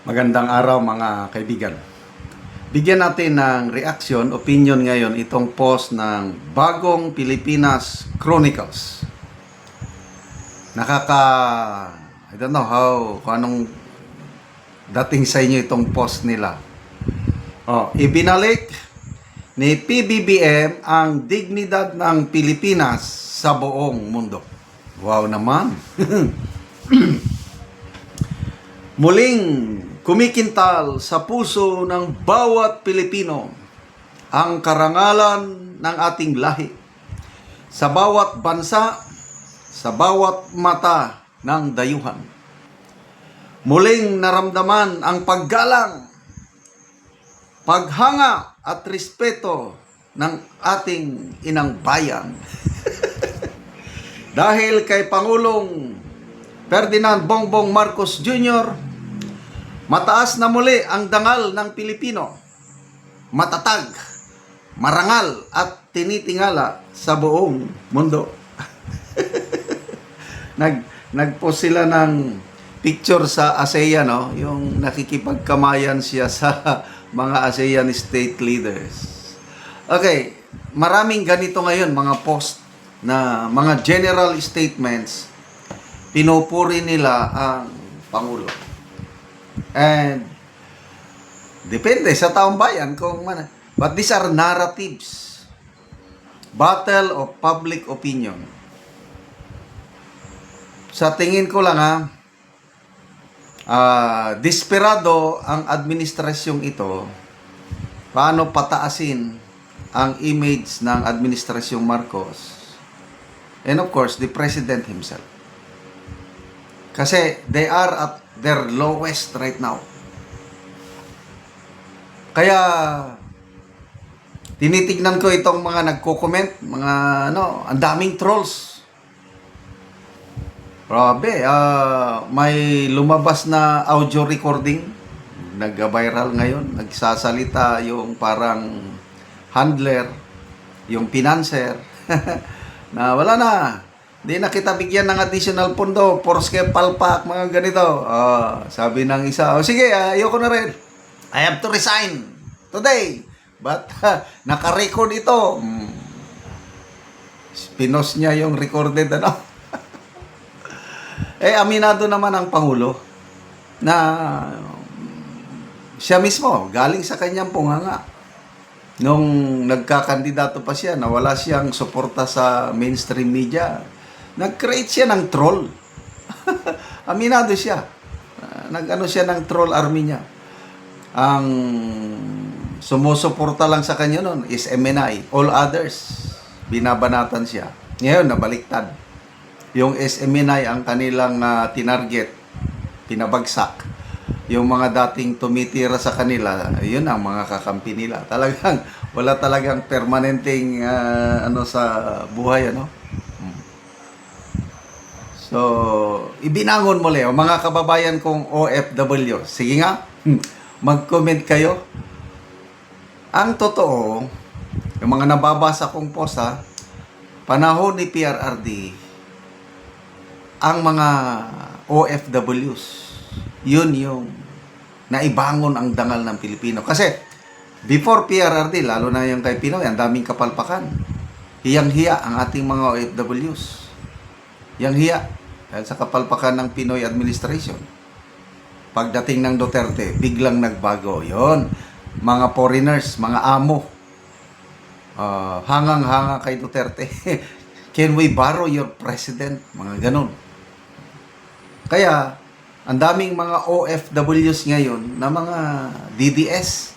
Magandang araw mga kaibigan. Bigyan natin ng reaction, opinion ngayon itong post ng Bagong Pilipinas Chronicles. Nakaka I don't know how kung anong dating sa inyo itong post nila. Oh, ibinalik ni PBBM ang dignidad ng Pilipinas sa buong mundo. Wow naman. Muling kumikintal sa puso ng bawat Pilipino ang karangalan ng ating lahi. Sa bawat bansa, sa bawat mata ng dayuhan. Muling naramdaman ang paggalang, paghanga at respeto ng ating inang bayan. Dahil kay Pangulong Ferdinand Bongbong Marcos Jr., mataas na muli ang dangal ng Pilipino. Matatag, marangal at tinitingala sa buong mundo. Nag nagpost sila ng picture sa ASEAN, no? Yung nakikipagkamayan siya sa mga ASEAN state leaders. Okay, maraming ganito ngayon mga post na mga general statements pinupuri nila ang Pangulo. And depende sa taong bayan kung man. But these are narratives. Battle of public opinion. Sa tingin ko lang ha, ah, desperado ang administrasyong ito paano pataasin ang image ng administrasyong Marcos and of course the president himself. Kasi they are at their lowest right now. Kaya tinitignan ko itong mga nagko-comment, mga ano, ang daming trolls. Grabe, ah, may lumabas na audio recording, nag-viral ngayon, nagsasalita yung parang handler, yung financer, na wala na, hindi na kita bigyan ng additional pondo, porske palpak, mga ganito. Ah, sabi ng isa, oh, sige, ah, ayoko na rin. I have to resign today. But naka-record ito. Hmm. Pinos niya yung recorded ano. eh aminado naman ang pangulo na siya mismo galing sa kanyang punganga. Nung nagkakandidato pa siya, nawala siyang suporta sa mainstream media. Nag-create siya ng troll. Aminado siya. Ah, Nag-ano siya ng troll army niya. Ang sumusuporta lang sa kanya noon is MNI. All others, binabanatan siya. Ngayon, nabaliktad. Yung SMNI ang kanilang ah, tinarget, pinabagsak. Yung mga dating tumitira sa kanila, yun ang mga kakampi nila. Talagang, wala talagang permanenteng ah, ano sa buhay, ano? So, ibinangon mo, Leo, mga kababayan kong OFW. Sige nga, hmm, mag-comment kayo. Ang totoo, yung mga nababasa kong post ha, panahon ni PRRD, ang mga OFWs, yun yung naibangon ang dangal ng Pilipino. Kasi, before PRRD, lalo na yung kay Pinoy, ang daming kapalpakan. Hiyang-hiya ang ating mga OFWs. Hiyang-hiya dahil sa kapalpakan ng Pinoy administration. Pagdating ng Duterte, biglang nagbago. Yon mga foreigners, mga amo, ah, hangang-hanga kay Duterte. Can we borrow your president? Mga ganun. Kaya, ang daming mga OFWs ngayon na mga DDS.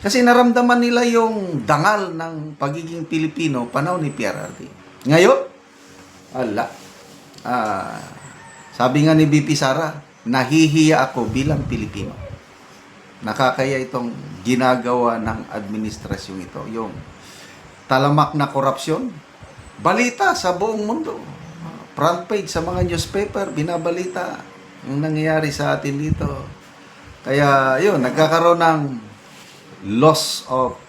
Kasi naramdaman nila yung dangal ng pagiging Pilipino panahon ni PRRD. Ngayon, ala. Ah, sabi nga ni BP Sara, nahihiya ako bilang Pilipino. Nakakaya itong ginagawa ng administrasyon ito. Yung talamak na korupsyon, balita sa buong mundo. Front page sa mga newspaper, binabalita yung nangyayari sa atin dito. Kaya yun, nagkakaroon ng loss of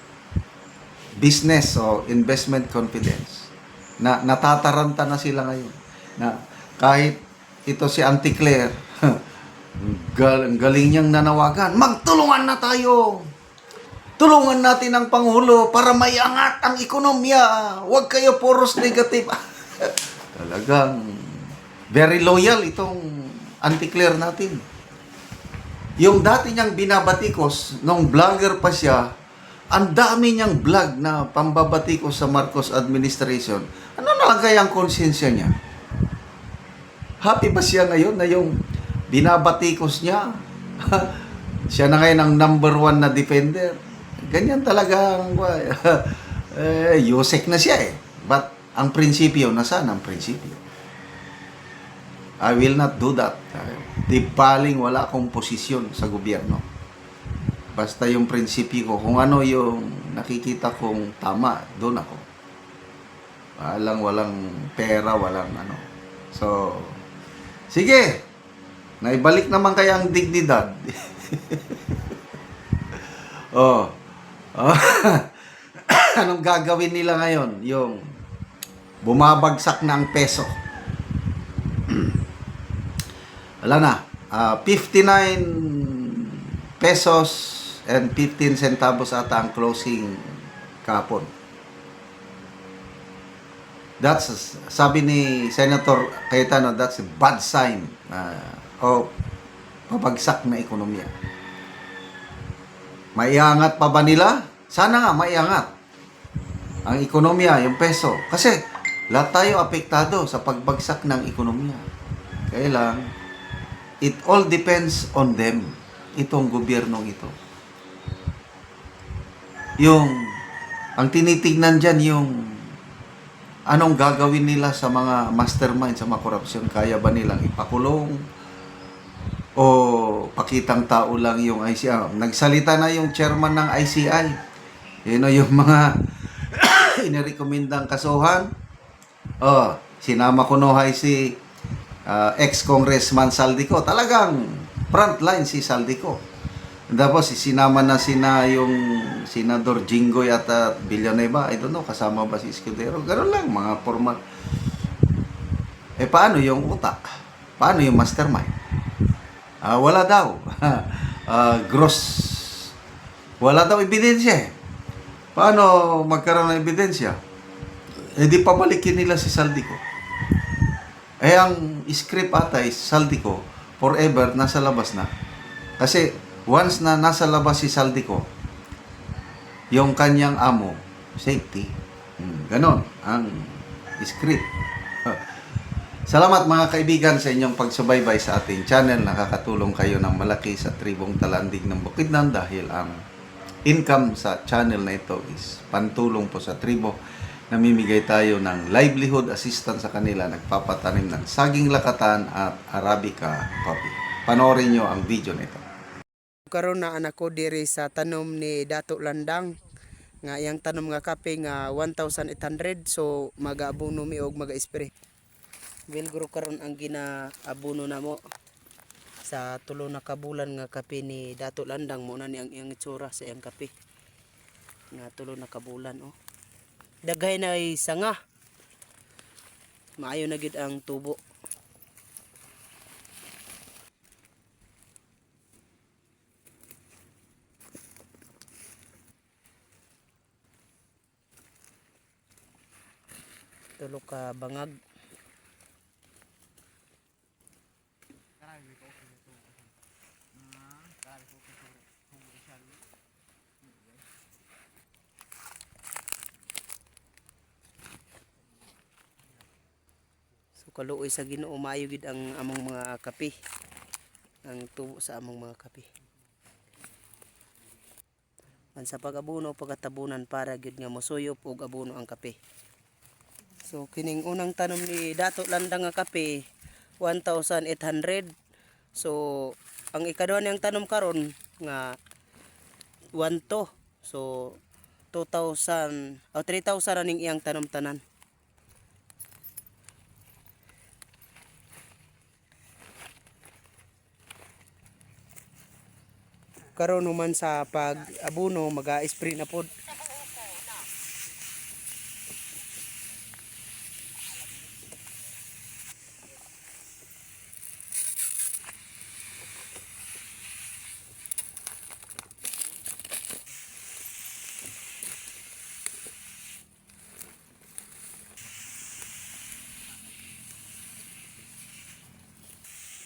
business o investment confidence. Na natataranta na sila ngayon. Na kahit ito si Auntie Claire, gal- galing niyang nanawagan. Magtulungan na tayo. Tulungan natin ang Pangulo para maiangat ang ekonomiya. Huwag kayo puros negative. Talagang very loyal itong anti-clear natin. Yung dati niyang binabatikos, nung vlogger pa siya, ang dami niyang vlog na pambabatikos sa Marcos administration. Ano na kaya ang konsensya niya? Happy ba siya ngayon na yung binabatikos niya? siya na ngayon ang number one na defender. Ganyan talaga ang eh, Yusek na siya eh. But ang prinsipyo, nasaan ang prinsipyo? I will not do that. Di paling wala akong posisyon sa gobyerno. Basta yung prinsipyo ko, kung ano yung nakikita kong tama, doon ako. Walang, walang pera, walang ano. So, sige. Naibalik naman kaya ang dignidad. oh. oh. Anong gagawin nila ngayon? Yung bumabagsak na ang peso. Wala na. Ah, 59 pesos and 15 centavos ata ang closing kapon. That's, sabi ni Senator Cayetano, that's a bad sign uh, o pabagsak na ekonomiya. Maiangat pa ba nila? Sana nga maiangat ang ekonomiya, yung peso. Kasi lahat tayo apektado sa pagbagsak ng ekonomiya. Kaya lang, it all depends on them. Itong gobyernong ito. Yung, ang tinitignan dyan yung anong gagawin nila sa mga mastermind, sa mga korupsyon. Kaya ba nilang ipakulong? O pakitang tao lang yung ICI? Nagsalita na yung chairman ng ICI. Yun o yung mga inirekomendang kasuhan. Oh, sinama ko no hay si ah, ex-congressman Saldico. Talagang frontline si Saldico. Tapos sinama na sina yung senador Jinggoy at uh, Villanueva. I don't know, kasama ba si Escudero? Ganun lang, mga formal. Eh paano yung utak? Paano yung mastermind? Ah, wala daw. Ah, gross. Wala daw ebidensya eh. Paano magkaroon ng ebidensya? Eh di pabalikin nila si Saldico. Eh ang script ata is Saldico forever nasa labas na. Kasi once na nasa labas si Saldico, yung kanyang amo, safety. Hmm, ganon ang script. Salamat mga kaibigan sa inyong pagsubaybay sa ating channel. Nakakatulong kayo ng malaki sa tribong talandig ng Bukidnon dahil ang income sa channel na ito is pantulong po sa tribo. Namimigay tayo ng livelihood assistance sa kanila. Nagpapatanim ng saging lakatan at Arabica coffee. Panoorin nyo ang video nito. Karon na anak ko diri sa tanom ni Dato Landang nga iyang tanom nga kape nga 1,800 so mag-abono mi og mag-spray. Wilgro karon ang ginaabono namo sa tulo na kabulan nga kape ni Dato Landang mo na ni ang iyang itsura sa iyang kape. Nga tulo na kabulan oh. Daghay na ay sanga. Maayo na gid ang tubo. Tulo ka bangag So kaluoy sa Ginoo maayo gid ang among mga kape. Ang tubo sa among mga kape. Man sa pag-abuno pagkatabunan para gid nga mosuyop og abuno ang kape. So kining unang tanom ni Dato Landang nga kape 1,800. So ang ikaduha niyang tanom karon nga 1 to. So 2,000 o 3,000 aning iyang tanom tanan. karon human sa pag abuno maga-spray na pod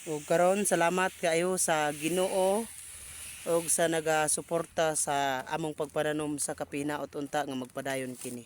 ug karon salamat kaayo sa Ginoo ug sa nagasuporta sa among pagpananom sa kapinaot unta nga magpadayon kini